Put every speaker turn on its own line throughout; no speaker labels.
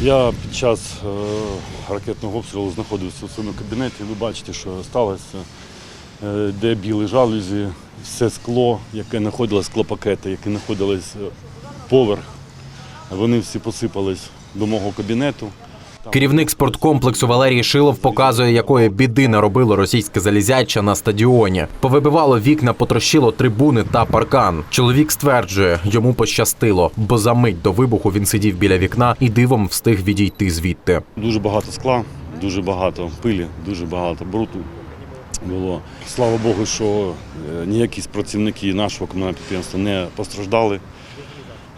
Я під час е, ракетного обстрілу знаходився у своєму кабінеті. Ви бачите, що сталося, е, де білі жалюзі, все скло, яке знаходилось, склопакети, які знаходились е, поверх. Вони всі посипались до мого кабінету.
Керівник спорткомплексу Валерій Шилов показує, якої біди наробило російське залізяча на стадіоні. Повибивало вікна, потрощило трибуни та паркан. Чоловік стверджує, йому пощастило, бо за мить до вибуху він сидів біля вікна і дивом встиг відійти звідти.
Дуже багато скла, дуже багато пилі, дуже багато бруту було. Слава Богу, що е, ніякі працівники нашого комунального підприємства не постраждали.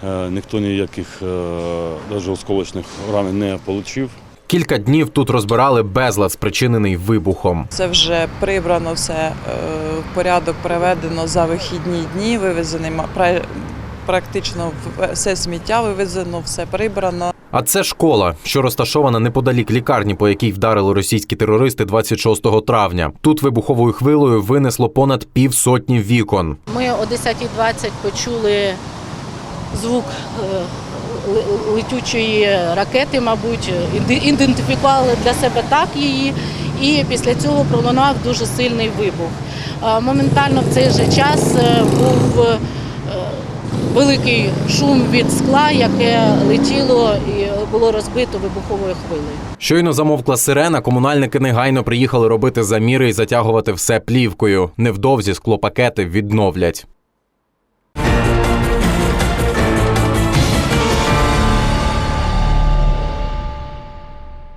Е, Ніхто ніяких навіть осколочних ранень не отримав.
Кілька днів тут розбирали безлад, спричинений вибухом.
Це вже прибрано все е, в порядок приведено за вихідні дні, вивезений практично в- все сміття вивезено, все прибрано.
А це школа, що розташована неподалік лікарні, по якій вдарили російські терористи 26 травня. Тут вибуховою хвилею винесло понад півсотні вікон.
Ми о 10.20 почули звук е, летючої ракети, мабуть, ідентифікували для себе так її, і після цього пролунав дуже сильний вибух. Моментально в цей же час е, був е, великий шум від скла, яке летіло і було розбито вибуховою хвилею.
Щойно замовкла сирена, комунальники негайно приїхали робити заміри і затягувати все плівкою. Невдовзі склопакети відновлять.